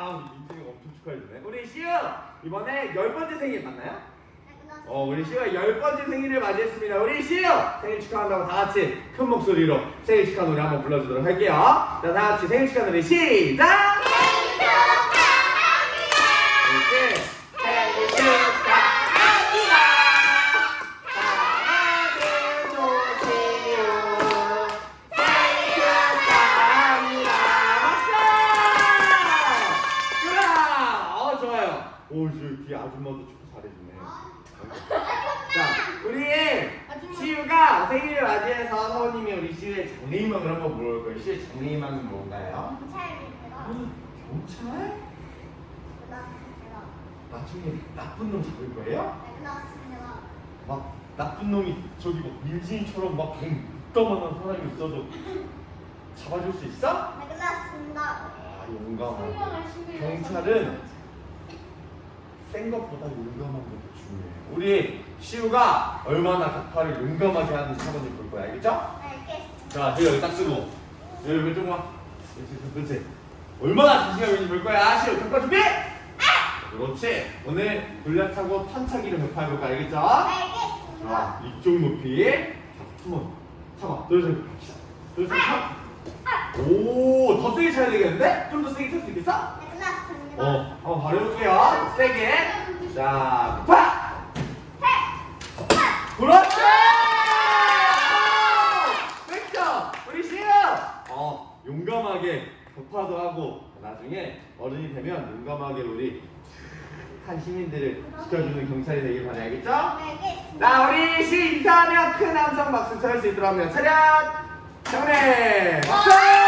와, 우리 민지이가 엄청 축하해주네. 우리 시우! 이번에 열 번째 생일 맞나요? 어, 우리 시우가 열 번째 생일을 맞이했습니다. 우리 시우! 생일 축하한다고 다 같이 큰 목소리로 생일 축하 노래 한번 불러주도록 할게요. 자, 다 같이 생일 축하 노래 시작! 생일 축하합니다! 이렇게. 오, 저 뒤에 아줌마도 축구 잘해주네. 자, 우리 시우가 생일을 맞이해서 사모님이 우리 시우의 장래희망을 한번 물어볼 거예요. 시우의 장래희망은 뭔가요? 경찰? 나중에 나쁜 놈 잡을 거예요? 막 나쁜 놈이 저기 막 밀진이처럼 막병 이따만한 사람이 있어도 잡아줄 수 있어? 아 용감하고 경찰은 센 것보다 용감한 것도 중요해요 우리 시우가 얼마나 격파를 용감하게 하는지 한번 볼 거야 알겠죠? 자 여기 딱 쓰고 여기 왼쪽 봐 그렇지 그렇지 얼마나 자신감 있는지 볼 거야 시우 격파 준비! 그렇지 오늘 돌려차고 탄차기를 격파해볼까 알겠죠? 자, 이쪽 높이. 자, 한번 차봐. 둘, 셋, 갑시다. 둘, 셋, 차. 오, 더 세게 차야 되겠는데? 좀 더 세게 찰수 있겠어? 어, 한번 바로 해볼게요. 세게. 자, 파! 그렇지! 뺐죠? 우리 시우! 어, 용감하게 격파도 하고, 나중에 어른이 되면 용감하게 우리 한 시민들을 지켜주는 경찰이 되길 바래 알겠죠? 자, 우리 시 인사하며 큰 함성 박수 쳐줄 수 있도록 하면 차렷! 정례! 박수!